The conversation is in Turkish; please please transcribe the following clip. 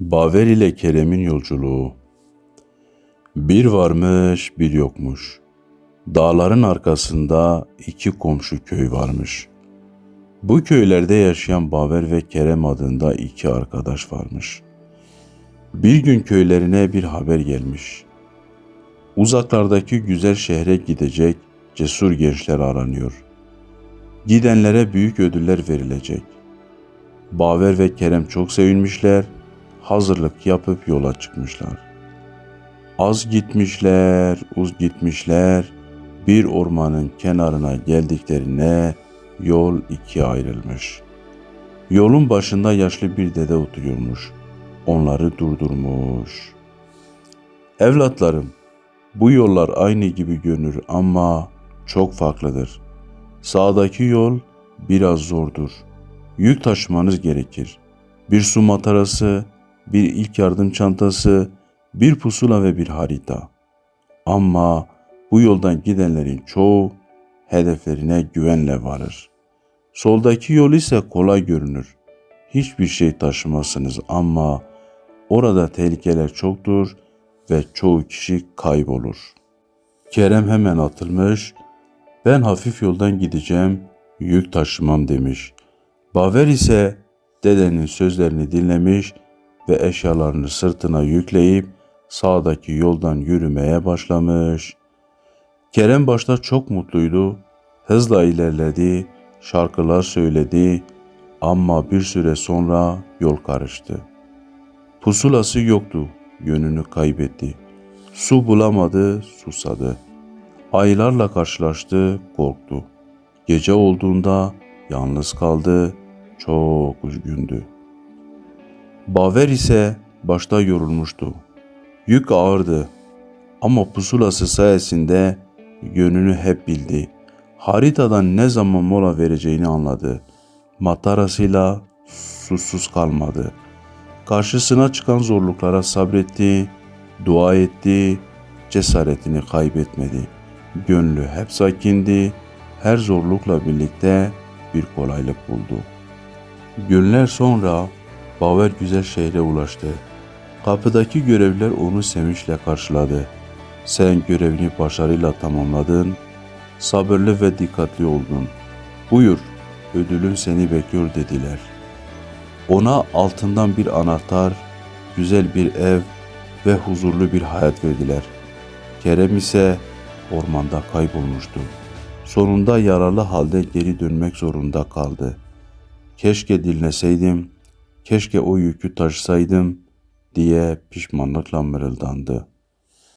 Baver ile Kerem'in yolculuğu. Bir varmış, bir yokmuş. Dağların arkasında iki komşu köy varmış. Bu köylerde yaşayan Baver ve Kerem adında iki arkadaş varmış. Bir gün köylerine bir haber gelmiş. Uzaklardaki güzel şehre gidecek cesur gençler aranıyor. Gidenlere büyük ödüller verilecek. Baver ve Kerem çok sevinmişler, hazırlık yapıp yola çıkmışlar. Az gitmişler, uz gitmişler, bir ormanın kenarına geldiklerine yol ikiye ayrılmış. Yolun başında yaşlı bir dede oturuyormuş. Onları durdurmuş. Evlatlarım, bu yollar aynı gibi görünür ama çok farklıdır. Sağdaki yol biraz zordur. Yük taşımanız gerekir. Bir su matarası, bir ilk yardım çantası, bir pusula ve bir harita. Ama bu yoldan gidenlerin çoğu hedeflerine güvenle varır. Soldaki yol ise kolay görünür. Hiçbir şey taşımazsınız ama orada tehlikeler çoktur ve çoğu kişi kaybolur. Kerem hemen atılmış, ben hafif yoldan gideceğim, yük taşımam demiş. Baver ise dedenin sözlerini dinlemiş ve eşyalarını sırtına yükleyip sağdaki yoldan yürümeye başlamış. Kerem başta çok mutluydu. Hızla ilerledi, şarkılar söyledi ama bir süre sonra yol karıştı. Pusulası yoktu, yönünü kaybetti. Su bulamadı, susadı. Aylarla karşılaştı, korktu. Gece olduğunda yalnız kaldı, çok üzgündü. Baver ise başta yorulmuştu. Yük ağırdı ama pusulası sayesinde yönünü hep bildi. Haritadan ne zaman mola vereceğini anladı. Matarasıyla susuz kalmadı. Karşısına çıkan zorluklara sabretti, dua etti, cesaretini kaybetmedi. Gönlü hep sakindi, her zorlukla birlikte bir kolaylık buldu. Günler sonra Baver güzel şehre ulaştı. Kapıdaki görevliler onu sevinçle karşıladı. Sen görevini başarıyla tamamladın, sabırlı ve dikkatli oldun. Buyur, ödülün seni bekliyor dediler. Ona altından bir anahtar, güzel bir ev ve huzurlu bir hayat verdiler. Kerem ise ormanda kaybolmuştu. Sonunda yaralı halde geri dönmek zorunda kaldı. Keşke dinleseydim, keşke o yükü taşısaydım diye pişmanlıkla mırıldandı.